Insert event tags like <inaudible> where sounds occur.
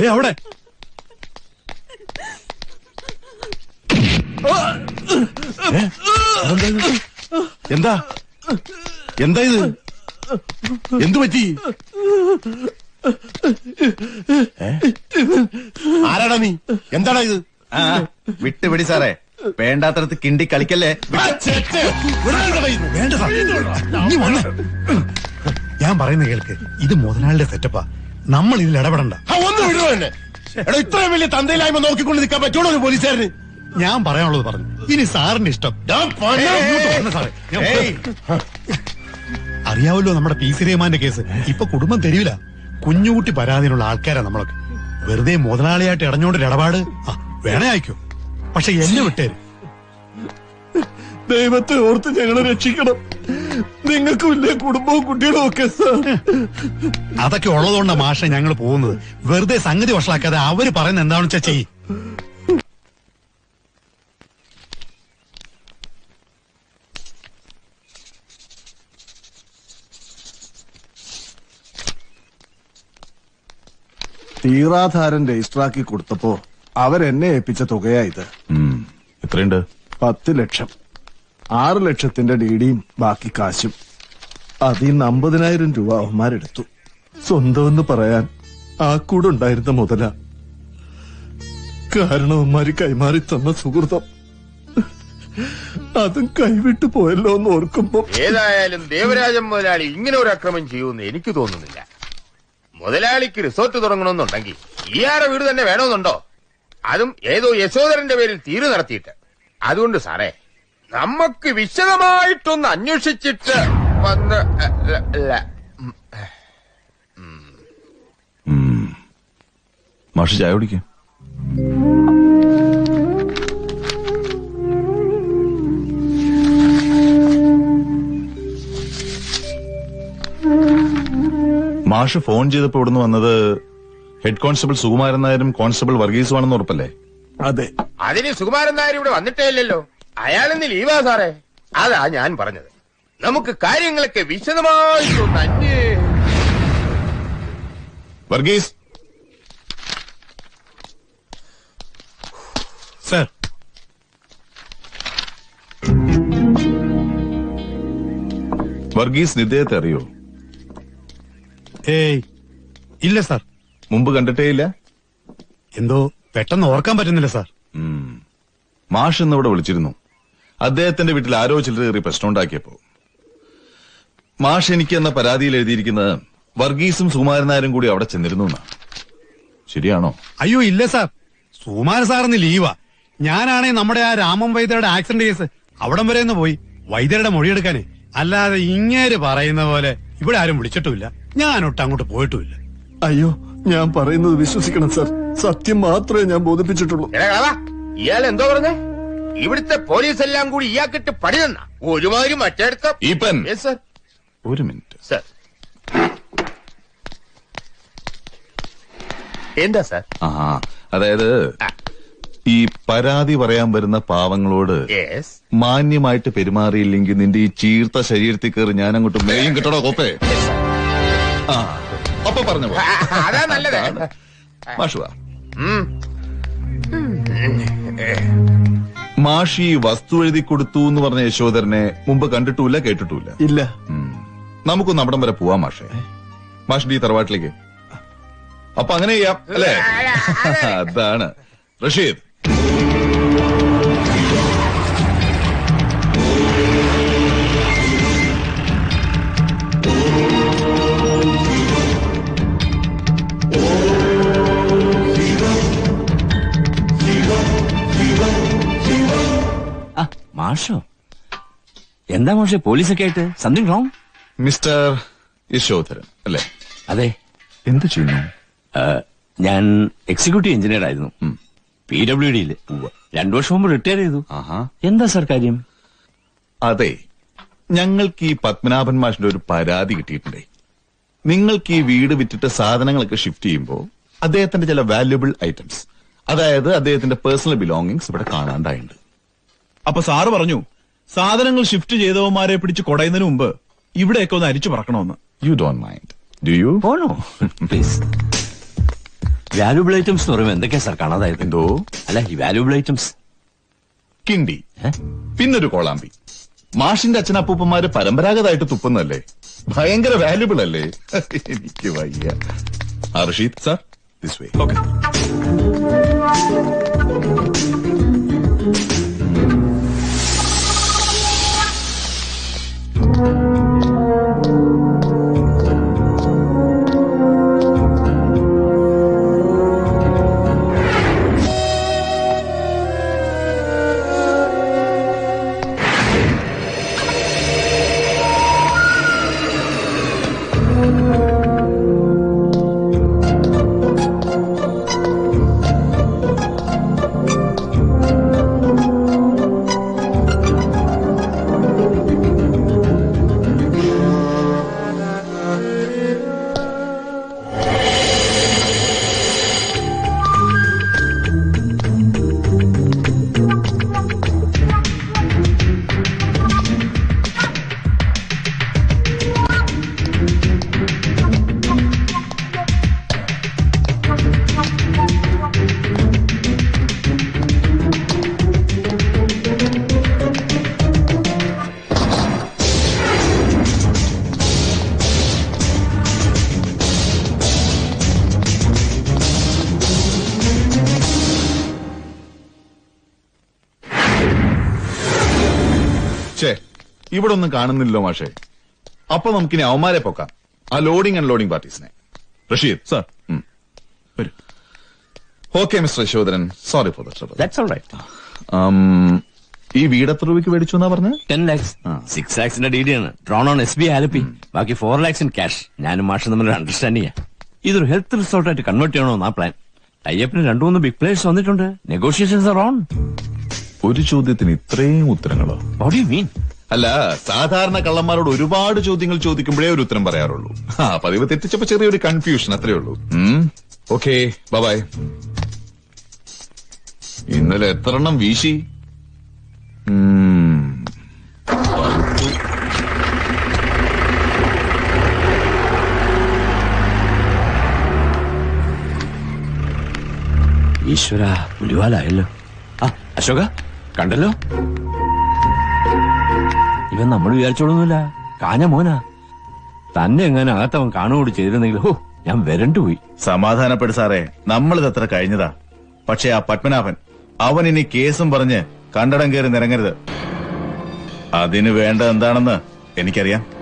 ഏ അവിടെ? എന്താ? എന്താ ഇത്? എന്തു പറ്റി? ആരാടാ നീ? എന്താടാ ഇത്? ആ വിട്ടുപിടി സാറേ. വേണ്ടാത്തടത്ത് കിണ്ടി കളിക്കല്ലേ. ഞാൻ പറയുന്ന കേൾക്ക്. ഇത് മുതലാളിയുടെ സെറ്റപ്പാ നമ്മൾ ഇതിൽ ഇടപെടണ്ട ഒന്ന് വിടുവോ എന്നെ. എടാ ഇത്രയും വലിയ തന്തയിലായ്മ നോക്കിക്കൊണ്ട് നിൽക്കാൻ പറ്റുള്ളൂ ഒരു പോലീസുകാരന്? ഞാൻ പറയാനുള്ളത് പറഞ്ഞു. ഇനി സാറിന്റെ ഇഷ്ടം. ഞാൻ പണി- ഞാൻ ഇങ്ങോട്ട് വരണേ സാറേ. ഞാൻ- അറിയാവല്ലോ നമ്മുടെ പി സി റഹ്മാന്റെ കേസ്. ഇപ്പൊ കുടുംബം തെരുവില. കുഞ്ഞുകുട്ടി പരാതിയിലുള്ള ആൾക്കാരാ നമ്മളൊക്കെ. വെറുതെ മുതലാളിയായിട്ട് ഇടഞ്ഞോണ്ടൊരു ഇടപാട്? ആ വേണേ അയക്കോ. പക്ഷെ എന്നെ വിട്ടേര്. ദൈവത്തെ ഓർത്ത് ഞങ്ങളെ രക്ഷിക്കണം. നിങ്ങൾക്കും ഇല്ലേ കുടുംബവും കുട്ടികളും ഒക്കെ സാർ. അതൊക്കെ ഉള്ളതുകൊണ്ട് മാഷെ ഞങ്ങൾ പോകുന്നത്. വെറുതെ സംഗതി വഷളാക്കാതെ അവർ പറയുന്നത് എന്താണെന്ന് വെച്ചാ ചെയ്യ്. തീറാധാരൻ രജിസ്റ്ററാക്കി കൊടുത്തപ്പോ അവരെന്നെ ഏൽപ്പിച്ച തുകയാ ഇത്. ഉം. എത്രയുണ്ട്? പത്ത് ലക്ഷം. ആറ് ലക്ഷത്തിന്റെ ഡിഡിയും ബാക്കി കാശും. അതിൽ നിന്ന് അമ്പതിനായിരം രൂപ അവന്മാരെടുത്തു. സ്വന്തമെന്ന് പറയാൻ ആ കൂടെ ഉണ്ടായിരുന്ന മുതല. കാരണം അവന്മാര് കൈമാറി തന്ന സുഹൃതം. അതും കൈവിട്ടു പോയല്ലോ എന്ന് ഓർക്കുമ്പോ. ഏതായാലും ദേവരാജൻ മുതലാളി ഇങ്ങനെ ഒരു അക്രമം ചെയ്യുമെന്ന് എനിക്ക് തോന്നുന്നില്ല. മുതലാളിക്ക് റിസോർട്ട് തുടങ്ങണമെന്നുണ്ടെങ്കിൽ ഇയാറെ വീട് തന്നെ വേണമെന്നുണ്ടോ? അതും ഏതോ യശോധരന്റെ പേരിൽ തീരു നടത്തിയിട്ട്. അതുകൊണ്ട് സാറേ നമുക്ക് വിശദമായിട്ടൊന്ന് അന്വേഷിച്ചിട്ട് വന്ന് അല്ല. മാഷ് ചായ കുടിക്കാം. മാഷ് ഫോൺ ചെയ്തപ്പോ ഇവിടുന്ന് വന്നത് ഹെഡ് കോൺസ്റ്റബിൾ സുകുമാരൻ നായരും കോൺസ്റ്റബിൾ വർഗീസുമാണെന്ന് ഉറപ്പല്ലേ? അതെ. അതിന് സുകുമാരൻ നായർ ഇവിടെ വന്നിട്ടേ ഇല്ലല്ലോ. അയാളിന്ന് ലീവാ സാറേ. അതാ ഞാൻ പറഞ്ഞത്. നമുക്ക് കാര്യങ്ങളൊക്കെ വിശദമായി അന്വേ വർഗീസ്. സർ. വർഗീസ് ഇദ്ദേഹത്തെ അറിയോ? ഏയ് ഇല്ല സാർ. മുമ്പ് കണ്ടിട്ടേ ഇല്ല? എന്തോ പെട്ടെന്ന് ഓർക്കാൻ പറ്റുന്നില്ല സാർ. മാഷ് ഇന്ന് ഇവിടെ വിളിച്ചിരുന്നു. അദ്ദേഹത്തിന്റെ വീട്ടിൽ ആരോ ചിലർ കയറി പ്രശ്നമുണ്ടാക്കിയപ്പോ മാഷ് എനിക്ക് എന്ന പരാതിയിൽ എഴുതിയിരിക്കുന്നത് വർഗീസും നായരും കൂടി അവിടെ ചെന്നിരുന്നു ശരിയാണോ? അയ്യോ ഇല്ല സാർ. സുമാര സാറിന് ലീവാ. ഞാനാണേ നമ്മുടെ ആ രാമൻ വൈദ്യരുടെ ആക്സിഡന്റ് കേസ് അവിടം വരെ ഒന്ന് പോയി വൈദ്യരുടെ മൊഴിയെടുക്കാനേ. അല്ലാതെ ഇങ്ങേര് പറയുന്ന പോലെ ഇവിടെ ആരും വിളിച്ചിട്ടുമില്ല. ഞാനൊട്ട് അങ്ങോട്ട് പോയിട്ടുമില്ല. അയ്യോ ഞാൻ പറയുന്നത് വിശ്വസിക്കണം സാർ. സത്യം മാത്രമേ ഞാൻ ബോധിപ്പിച്ചിട്ടുള്ളൂ. ഇയാൾ എന്തോ പറഞ്ഞേ? ഇവിടുത്തെ പോലീസ് എല്ലാം കൂടി ഇയാൾക്കിട്ട് പണി തന്ന. ഒരുമാതിരി മറ്റേടുത്ത ഈപ്പൻ. സർ ഒരു മിനിറ്റ്. സർ എന്താ സർ ആ അതായത് ഈ പരാതി പറയാൻ വരുന്ന പാവങ്ങളോട് മാന്യമായിട്ട് പെരുമാറിയില്ലെങ്കിൽ നിന്റെ ഈ ചീർത്ത ശരീരത്തിൽ കയറി ഞാൻ അങ്ങോട്ട് മേയും കിട്ടണോ കോപ്പേ ആ അപ്പൊ പറഞ്ഞു. അതാ നല്ലത്. മാഷുവാ. മാഷി വസ്തു എഴുതി കൊടുത്തു എന്ന് പറഞ്ഞ യശോധരനെ മുമ്പ് കണ്ടിട്ടുമില്ല കേട്ടിട്ടുമില്ല. ഇല്ല. നമുക്കൊന്ന് അവിടം വരെ പോവാം മാഷെ. മാഷിന്റെ ഈ തറവാട്ടിലേക്ക്. അപ്പൊ അങ്ങനെ ചെയ്യാം അല്ലേ? <laughs> അതാണ്. റഷീദ്. മാഷോ എന്താ മോശം പോലീസൊക്കെ ആയിട്ട്? സംതിങ് റോങ് മിസ്റ്റർ യശോധരൻ അല്ലേ? അതെ. എന്ത് ചെയ്യുന്നു? ഞാൻ എക്സിക്യൂട്ടീവ് എഞ്ചിനീയർ ആയിരുന്നു. പി ഡബ്ല്യു ഡിയിൽ രണ്ടു വർഷം മുമ്പ് റിട്ടയർ ചെയ്തു. എന്താ സാർ കാര്യം? അതെ ഞങ്ങൾക്ക് ഈ പത്മനാഭൻ മാഷിന്റെ ഒരു പരാതി കിട്ടിയിട്ടുണ്ടേ. നിങ്ങൾക്ക് ഈ വീട് വിറ്റിട്ട് സാധനങ്ങളൊക്കെ ഷിഫ്റ്റ് ചെയ്യുമ്പോൾ അദ്ദേഹത്തിന്റെ ചില വാല്യുബിൾ ഐറ്റംസ് അതായത് അദ്ദേഹത്തിന്റെ പേഴ്സണൽ ബിലോങ്ങിങ്സ് ഇവിടെ കാണാണ്ടായിട്ടുണ്ട് അപ്പൊ സാറ് പറഞ്ഞു സാധനങ്ങൾ ഷിഫ്റ്റ് ചെയ്തവന്മാരെ പിടിച്ച് കൊടയുന്നതിന് മുമ്പ് ഇവിടെയൊക്കെ ഒന്ന് അരിച്ചു പറക്കണമെന്ന്. You don't mind do you ഓണോ please valuable items എന്ന് പറയുമ്പോൾ എന്തൊക്കെയാ സാർ കാണാതായത്? എന്തോ? അല്ല ഈ വാല്യൂബിൾ ഐറ്റംസ് കിണ്ടി. പിന്നൊരു കോളാമ്പി. മാഷിന്റെ അച്ഛനപ്പൂപ്പന്മാര് പരമ്പരാഗതമായിട്ട് തുപ്പുന്നല്ലേ ഭയങ്കര വാല്യൂബിൾ അല്ലേ? എനിക്ക് വയ്യ. ആ Rasheed sir this way okay ഇവിടെ ഒന്നും കാണുന്നില്ലല്ലോ മാഷേ. അപ്പൊ നമുക്കിനി അവന്മാരെ പോക്കാം. ആ ലോഡിംഗ് ആൻഡ് ലോഡിംഗ് പാർട്ടീസിനെ റഷീദ്. സർ. വരൂ. Okay mister Yashodharan. Sorry for that's all right ഈ വീട് എത്ര രൂപയ്ക്ക് മേടിച്ചു എന്നാ പറഞ്ഞത് ടെൻ ലാക്സ് സിക്സ് ലാക്സിന്റെ ഡി ഡി ആണ്. Drawn on S B Alleppey ബാക്കി ഫോർ ലാക്സ് ഇൻ ക്യാഷ് ഞാനും മാഷും തമ്മിൽ അണ്ടർസ്റ്റാൻഡിംഗ് ഇതൊരു ഹെൽത്ത് റിസോർട്ടായിട്ട് കൺവേർട്ട് ചെയ്യണമെന്നാ പ്ലാൻ ടൈപ്പിന് രണ്ടു മൂന്ന് ബിഗ് പ്ലേയേഴ്സ് വന്നിട്ടുണ്ട്. നെഗോഷിയേഷൻസ് ആർ ഓൺ ഒരു ചോദ്യത്തിന് ഇത്രയും ഉത്തരങ്ങളോ? വാട്ട് യു മീൻ അല്ല സാധാരണ കള്ളന്മാരോട് ഒരുപാട് ചോദ്യങ്ങൾ ചോദിക്കുമ്പോഴേ ഒരു ഉത്തരം പറയാറുള്ളൂ. ആ പതിവ് തെറ്റിച്ചപ്പോ ചെറിയൊരു കൺഫ്യൂഷൻ അത്രേ ഉള്ളൂ. ഓക്കെ ബൈ ഇന്നലെ എത്ര എണ്ണം വീശി ഈശ്വര പുലിവാലായല്ലോ. ആ അശോക കണ്ടല്ലോ? ഇവൻ നമ്മൾ വിചാരിച്ചോളൊന്നുമില്ല. കാഞ്ഞ മോനാ. തന്നെ എങ്ങനെ അകത്തവൻ കാണുകൂടി ചെയ്തിരുന്നെങ്കിൽ ഹോ ഞാൻ വരണ്ടു പോയി. സമാധാനപ്പെടു സാറേ. നമ്മളിത് അത്ര കഴിഞ്ഞതാ. പക്ഷെ ആ പത്മനാഭൻ അവൻ ഇനി കേസും പറഞ്ഞ് കണ്ടടം കയറി നിരങ്ങരുത്. അതിന് വേണ്ട എന്താണെന്ന് എനിക്കറിയാം.